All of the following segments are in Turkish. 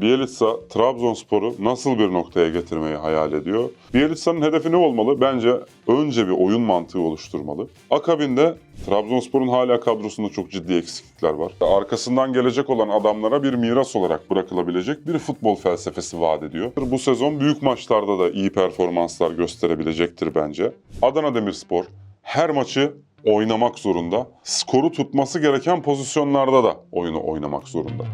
Bielitsa Trabzonspor'u nasıl bir noktaya getirmeyi hayal ediyor? Bielitsa'nın hedefi ne olmalı? Bence önce bir oyun mantığı oluşturmalı. Akabinde Trabzonspor'un hala kadrosunda çok ciddi eksiklikler var. Arkasından gelecek olan adamlara bir miras olarak bırakılabilecek bir futbol felsefesi vaat ediyor. Bu sezon büyük maçlarda da iyi performanslar gösterebilecektir bence. Adana Demirspor her maçı oynamak zorunda. Skoru tutması gereken pozisyonlarda da oyunu oynamak zorunda.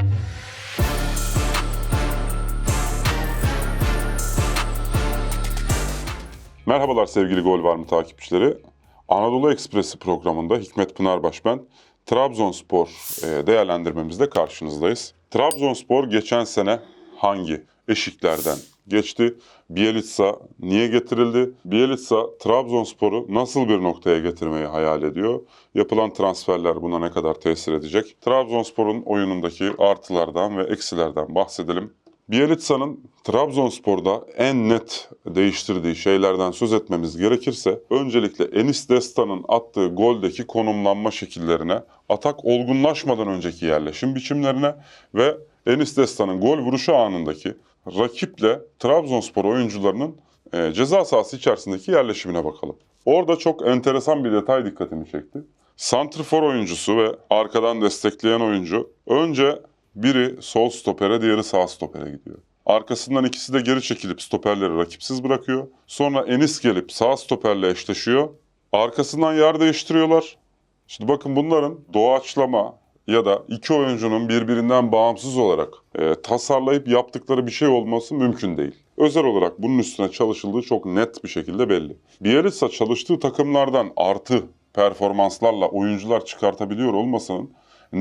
Merhabalar sevgili Gol Var mı takipçileri. Anadolu Ekspresi programında Hikmet Pınarbaş ben. Trabzonspor e, değerlendirmemizde karşınızdayız. Trabzonspor geçen sene hangi eşiklerden geçti? Bielitsa niye getirildi? Bielitsa Trabzonspor'u nasıl bir noktaya getirmeyi hayal ediyor? Yapılan transferler buna ne kadar tesir edecek? Trabzonspor'un oyunundaki artılardan ve eksilerden bahsedelim. Bielitsa'nın Trabzonspor'da en net değiştirdiği şeylerden söz etmemiz gerekirse öncelikle Enis Destan'ın attığı goldeki konumlanma şekillerine, atak olgunlaşmadan önceki yerleşim biçimlerine ve Enis Destan'ın gol vuruşu anındaki rakiple Trabzonspor oyuncularının e, ceza sahası içerisindeki yerleşimine bakalım. Orada çok enteresan bir detay dikkatimi çekti. Santrfor oyuncusu ve arkadan destekleyen oyuncu önce biri sol stopere, diğeri sağ stopere gidiyor. Arkasından ikisi de geri çekilip stoperleri rakipsiz bırakıyor. Sonra Enis gelip sağ stoperle eşleşiyor. Arkasından yer değiştiriyorlar. Şimdi bakın bunların doğaçlama ya da iki oyuncunun birbirinden bağımsız olarak e, tasarlayıp yaptıkları bir şey olması mümkün değil. Özel olarak bunun üstüne çalışıldığı çok net bir şekilde belli. Bielitsa çalıştığı takımlardan artı performanslarla oyuncular çıkartabiliyor olmasının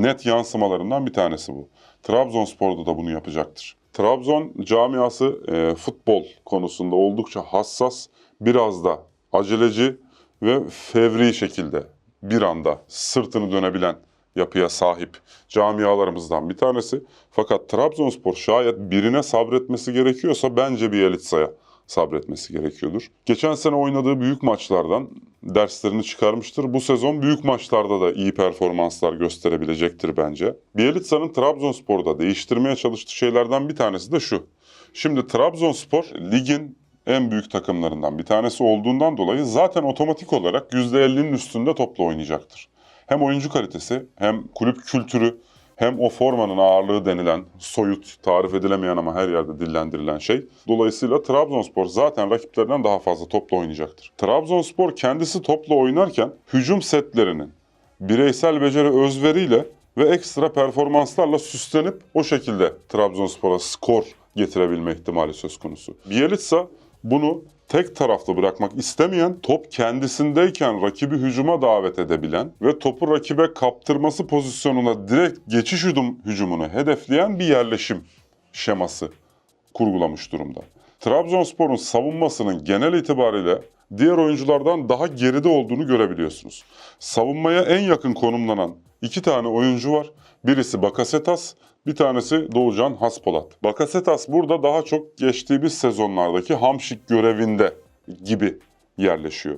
net yansımalarından bir tanesi bu. Trabzonspor'da da bunu yapacaktır. Trabzon camiası e, futbol konusunda oldukça hassas, biraz da aceleci ve fevri şekilde bir anda sırtını dönebilen yapıya sahip camialarımızdan bir tanesi. Fakat Trabzonspor şayet birine sabretmesi gerekiyorsa bence bir Elitsa'ya sabretmesi gerekiyordur. Geçen sene oynadığı büyük maçlardan derslerini çıkarmıştır. Bu sezon büyük maçlarda da iyi performanslar gösterebilecektir bence. Bielitsa'nın Trabzonspor'da değiştirmeye çalıştığı şeylerden bir tanesi de şu. Şimdi Trabzonspor ligin en büyük takımlarından bir tanesi olduğundan dolayı zaten otomatik olarak %50'nin üstünde topla oynayacaktır. Hem oyuncu kalitesi hem kulüp kültürü hem o formanın ağırlığı denilen soyut, tarif edilemeyen ama her yerde dillendirilen şey. Dolayısıyla Trabzonspor zaten rakiplerinden daha fazla topla oynayacaktır. Trabzonspor kendisi topla oynarken hücum setlerinin bireysel beceri özveriyle ve ekstra performanslarla süslenip o şekilde Trabzonspor'a skor getirebilme ihtimali söz konusu. Bielitsa bunu tek taraflı bırakmak istemeyen, top kendisindeyken rakibi hücuma davet edebilen ve topu rakibe kaptırması pozisyonuna direkt geçiş hücum, hücumunu hedefleyen bir yerleşim şeması kurgulamış durumda. Trabzonspor'un savunmasının genel itibariyle diğer oyunculardan daha geride olduğunu görebiliyorsunuz. Savunmaya en yakın konumlanan iki tane oyuncu var. Birisi Bakasetas, bir tanesi Doğucan Haspolat. Bakasetas burada daha çok geçtiğimiz sezonlardaki Hamşik görevinde gibi yerleşiyor.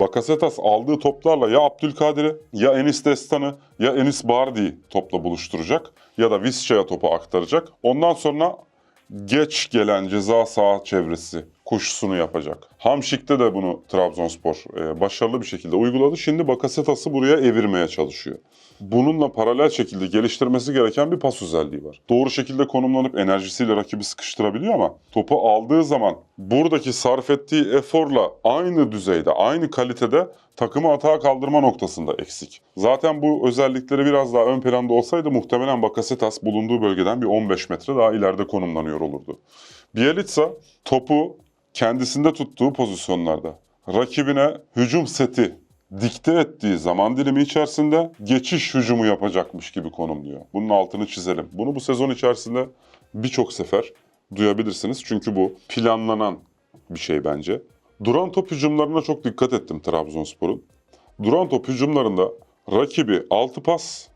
Bakasetas aldığı toplarla ya Abdülkadir'i ya Enis Destan'ı ya Enis Bardi'yi topla buluşturacak ya da Visca'ya topu aktaracak. Ondan sonra geç gelen ceza saha çevresi koşusunu yapacak. Hamşik'te de bunu Trabzonspor e, başarılı bir şekilde uyguladı. Şimdi Bakasetas'ı buraya evirmeye çalışıyor. Bununla paralel şekilde geliştirmesi gereken bir pas özelliği var. Doğru şekilde konumlanıp enerjisiyle rakibi sıkıştırabiliyor ama topu aldığı zaman buradaki sarf ettiği eforla aynı düzeyde, aynı kalitede takımı atağa kaldırma noktasında eksik. Zaten bu özellikleri biraz daha ön planda olsaydı muhtemelen Bakasetas bulunduğu bölgeden bir 15 metre daha ileride konumlanıyor olurdu. Bielitsa topu kendisinde tuttuğu pozisyonlarda rakibine hücum seti dikte ettiği zaman dilimi içerisinde geçiş hücumu yapacakmış gibi konumluyor. Bunun altını çizelim. Bunu bu sezon içerisinde birçok sefer duyabilirsiniz. Çünkü bu planlanan bir şey bence. Duran top hücumlarına çok dikkat ettim Trabzonspor'un. Duran top hücumlarında rakibi altı pas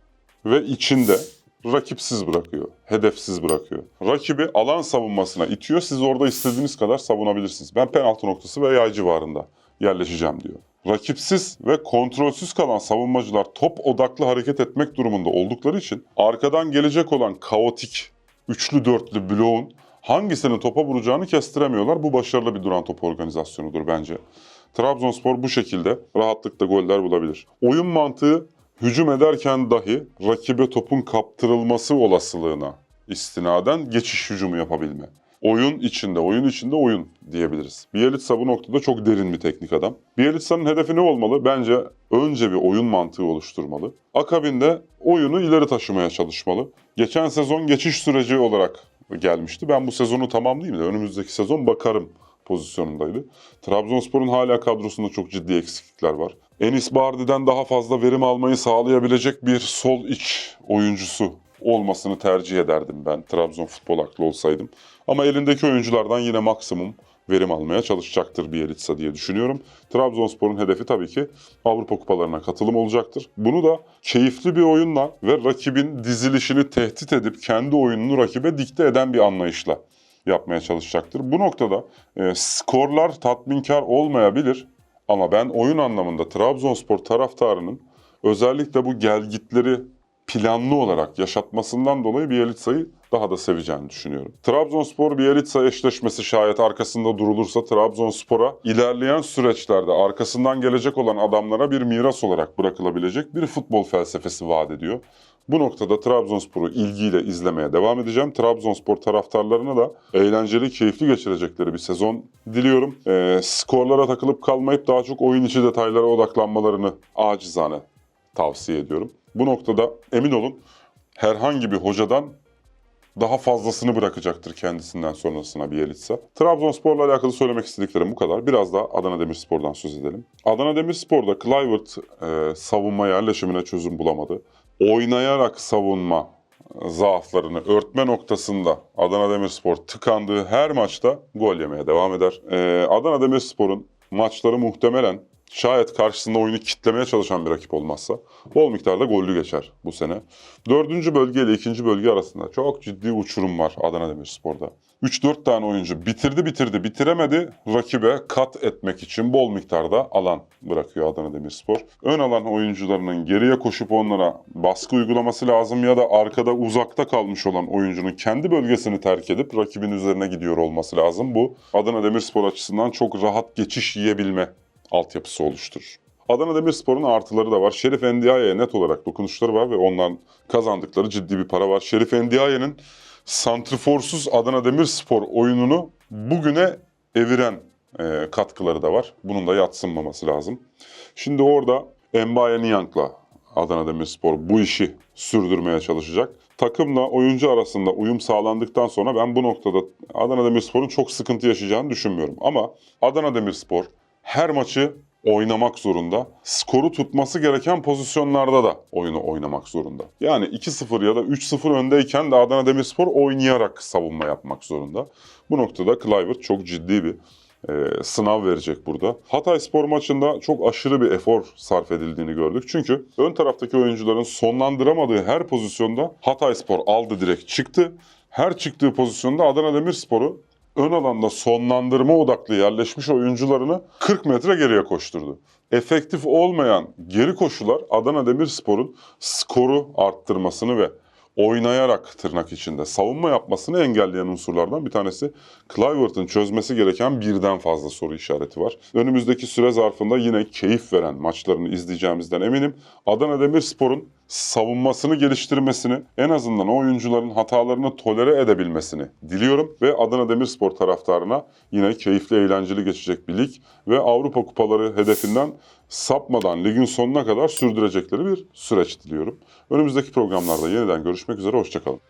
ve içinde rakipsiz bırakıyor, hedefsiz bırakıyor. Rakibi alan savunmasına itiyor, siz orada istediğiniz kadar savunabilirsiniz. Ben penaltı noktası ve yay civarında yerleşeceğim diyor. Rakipsiz ve kontrolsüz kalan savunmacılar top odaklı hareket etmek durumunda oldukları için arkadan gelecek olan kaotik üçlü dörtlü bloğun hangisinin topa vuracağını kestiremiyorlar. Bu başarılı bir duran top organizasyonudur bence. Trabzonspor bu şekilde rahatlıkla goller bulabilir. Oyun mantığı hücum ederken dahi rakibe topun kaptırılması olasılığına istinaden geçiş hücumu yapabilme. Oyun içinde, oyun içinde oyun diyebiliriz. Bielitsa bu noktada çok derin bir teknik adam. Bielitsa'nın hedefi ne olmalı? Bence önce bir oyun mantığı oluşturmalı. Akabinde oyunu ileri taşımaya çalışmalı. Geçen sezon geçiş süreci olarak gelmişti. Ben bu sezonu tamamlayayım da önümüzdeki sezon bakarım pozisyonundaydı. Trabzonspor'un hala kadrosunda çok ciddi eksiklikler var. Enis Bardi'den daha fazla verim almayı sağlayabilecek bir sol iç oyuncusu olmasını tercih ederdim ben Trabzon futbol aklı olsaydım. Ama elindeki oyunculardan yine maksimum verim almaya çalışacaktır Bielitsa diye düşünüyorum. Trabzonspor'un hedefi tabii ki Avrupa kupalarına katılım olacaktır. Bunu da keyifli bir oyunla ve rakibin dizilişini tehdit edip kendi oyununu rakibe dikte eden bir anlayışla yapmaya çalışacaktır. Bu noktada e, skorlar tatminkar olmayabilir ama ben oyun anlamında Trabzonspor taraftarının özellikle bu gelgitleri planlı olarak yaşatmasından dolayı Bielitsa'yı daha da seveceğini düşünüyorum. Trabzonspor Bielitsa eşleşmesi şayet arkasında durulursa Trabzonspor'a ilerleyen süreçlerde arkasından gelecek olan adamlara bir miras olarak bırakılabilecek bir futbol felsefesi vaat ediyor. Bu noktada Trabzonspor'u ilgiyle izlemeye devam edeceğim. Trabzonspor taraftarlarına da eğlenceli, keyifli geçirecekleri bir sezon diliyorum. Ee, skorlara takılıp kalmayıp daha çok oyun içi detaylara odaklanmalarını acizane tavsiye ediyorum. Bu noktada emin olun herhangi bir hocadan daha fazlasını bırakacaktır kendisinden sonrasına Bielitsa. Trabzonspor'la alakalı söylemek istediklerim bu kadar. Biraz da Adana Demirspor'dan söz edelim. Adana Demirspor'da Kluivert e, savunma yerleşimine çözüm bulamadı. Oynayarak savunma zaaflarını örtme noktasında Adana Demirspor tıkandığı her maçta gol yemeye devam eder. E, Adana Demirspor'un maçları muhtemelen Şayet karşısında oyunu kitlemeye çalışan bir rakip olmazsa bol miktarda gollü geçer bu sene. Dördüncü bölge ile ikinci bölge arasında çok ciddi uçurum var Adana Demirspor'da. 3-4 tane oyuncu bitirdi bitirdi bitiremedi rakibe kat etmek için bol miktarda alan bırakıyor Adana Demirspor. Ön alan oyuncularının geriye koşup onlara baskı uygulaması lazım ya da arkada uzakta kalmış olan oyuncunun kendi bölgesini terk edip rakibin üzerine gidiyor olması lazım. Bu Adana Demirspor açısından çok rahat geçiş yiyebilme altyapısı oluşturur. Adana Demirspor'un artıları da var. Şerif Endiaye'ye net olarak dokunuşları var ve ondan kazandıkları ciddi bir para var. Şerif Endiaye'nin santriforsuz Adana Demirspor oyununu bugüne eviren e, katkıları da var. Bunun da yatsınmaması lazım. Şimdi orada Mbaye Niyank'la Adana Demirspor bu işi sürdürmeye çalışacak. Takımla oyuncu arasında uyum sağlandıktan sonra ben bu noktada Adana Demirspor'un çok sıkıntı yaşayacağını düşünmüyorum. Ama Adana Demirspor her maçı oynamak zorunda. Skoru tutması gereken pozisyonlarda da oyunu oynamak zorunda. Yani 2-0 ya da 3-0 öndeyken de Adana Demirspor oynayarak savunma yapmak zorunda. Bu noktada Kluivert çok ciddi bir e, sınav verecek burada. Hatay Spor maçında çok aşırı bir efor sarf edildiğini gördük. Çünkü ön taraftaki oyuncuların sonlandıramadığı her pozisyonda Hatay Spor aldı direkt çıktı. Her çıktığı pozisyonda Adana Demirspor'u ön alanda sonlandırma odaklı yerleşmiş oyuncularını 40 metre geriye koşturdu. Efektif olmayan geri koşular Adana Demirspor'un skoru arttırmasını ve oynayarak tırnak içinde savunma yapmasını engelleyen unsurlardan bir tanesi. Kluivert'ın çözmesi gereken birden fazla soru işareti var. Önümüzdeki süre zarfında yine keyif veren maçlarını izleyeceğimizden eminim. Adana Demirspor'un savunmasını geliştirmesini, en azından o oyuncuların hatalarını tolere edebilmesini diliyorum ve Adana Demirspor taraftarına yine keyifli, eğlenceli geçecek bir lig ve Avrupa kupaları hedefinden sapmadan ligin sonuna kadar sürdürecekleri bir süreç diliyorum. Önümüzdeki programlarda yeniden görüşmek üzere, hoşçakalın.